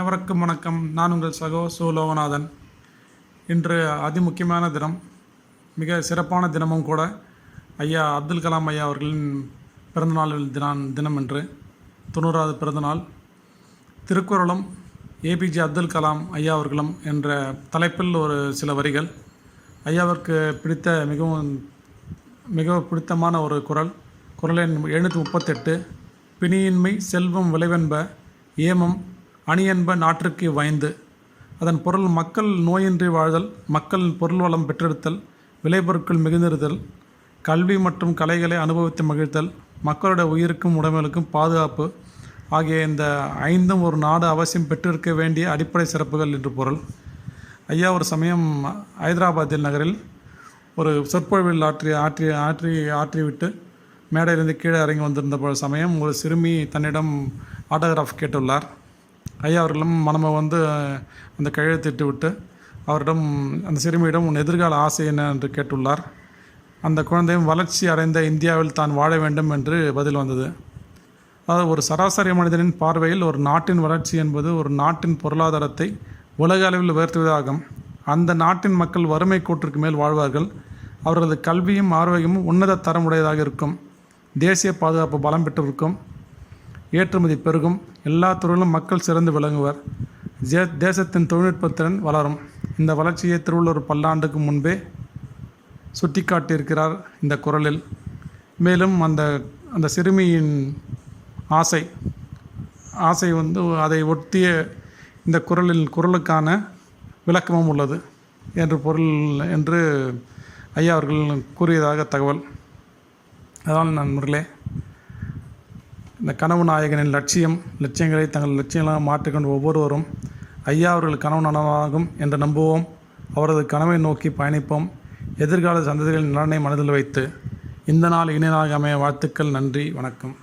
அனைவருக்கும் வணக்கம். நான் உங்கள் சகோ சு லோகநாதன் இன்று அதிமுக்கியமான தினம் மிக சிறப்பான தினமும் கூட ஐயா அப்துல் கலாம் ஐயா அவர்களின் பிறந்தநாள் தினம் தினம் என்று தொண்ணூறாவது பிறந்தநாள். திருக்குறளும் ஏபிஜே அப்துல் கலாம் ஐயா அவர்களும் என்ற தலைப்பில் ஒரு சில வரிகள். ஐயாவிற்கு பிடித்த மிகவும் மிக பிடித்தமான ஒரு குரல் குரல் எண் எழுநூற்றி முப்பத்தெட்டு. பிணியின்மை செல்வம் விளைவென்ப ஏமம் அணியென்ப நாட்டிற்கு வாய்ந்து. அதன் பொருள் மக்கள் நோயின்றி வாழ்தல் மக்கள் பொருள் வளம் பெற்றெடுத்தல் விளைபொருட்கள் மிகுந்திருத்தல் கல்வி மற்றும் கலைகளை அனுபவித்து மகிழ்த்தல் மக்களுடைய உயிருக்கும் உடமைகளுக்கும் பாதுகாப்பு ஆகிய இந்த ஐந்தும் ஒரு நாடு அவசியம் பெற்றிருக்க வேண்டிய அடிப்படை சிறப்புகள் என்று பொருள். ஐயா ஒரு சமயம் ஹைதராபாத்தில் நகரில் ஒரு சொற்பொழிவில் ஆற்றி ஆற்றி ஆற்றி ஆற்றிவிட்டு மேடையிலிருந்து கீழே இறங்கி வந்திருந்த சமயம் ஒரு சிறுமி தன்னிடம் ஆட்டோகிராஃப் கேட்டுள்ளார். ஐயா அவர்களும் மனம வந்து அந்த கையெழுத்திட்டு விட்டு அவரிடம் அந்த சிறுமியிடம் உன் எதிர்கால ஆசை என்ன? என்று கேட்டுள்ளார். அந்த குழந்தையும் வளர்ச்சி அடைந்த இந்தியாவில் தான் வாழ வேண்டும் என்று பதில் வந்தது. அதாவது ஒரு சராசரி மனிதனின் பார்வையில் ஒரு நாட்டின் வளர்ச்சி என்பது ஒரு நாட்டின் பொருளாதாரத்தை உலக அளவில் உயர்த்துவதாகும். அந்த நாட்டின் மக்கள் வறுமை கோட்டிற்கு மேல் வாழ்வார்கள். அவர்களது கல்வியும் ஆரோக்கியமும் உன்னத தரமுடையதாக இருக்கும். தேசிய பாதுகாப்பு பலம் பெற்றிருக்கும். ஏற்றுமதி பெருகும். எல்லா துறையிலும் மக்கள் சிறந்து விளங்குவர். ஜே தேசத்தின் தொழில்நுட்பத்திறன் வளரும். இந்த வளர்ச்சியை திருவள்ளுவர் பல்லாண்டுக்கு முன்பே சுட்டிக்காட்டியிருக்கிறார் இந்த குரலில். மேலும் அந்த அந்த சிறுமியின் ஆசை ஆசை வந்து அதை ஒட்டிய இந்த குரலில் குரலுக்கான விளக்கமும் உள்ளது என்று பொருள் என்று ஐயா அவர்கள் கூறியதாக தகவல். அதான் நண்பர்களே இந்த கனவு நாயகனின் லட்சியம் லட்சியங்களை தங்கள் லட்சியங்களாக மாற்றிக்கொண்டு ஒவ்வொருவரும் ஐயா அவர்கள் கனவு நனவாகும் என்று நம்புவோம். அவரது கனவை நோக்கி பயணிப்போம். எதிர்கால சந்ததிகளின் நலனை மனதில் வைத்து இந்த நாள் இனியனாக அமைய வாழ்த்துக்கள் நன்றி வணக்கம்.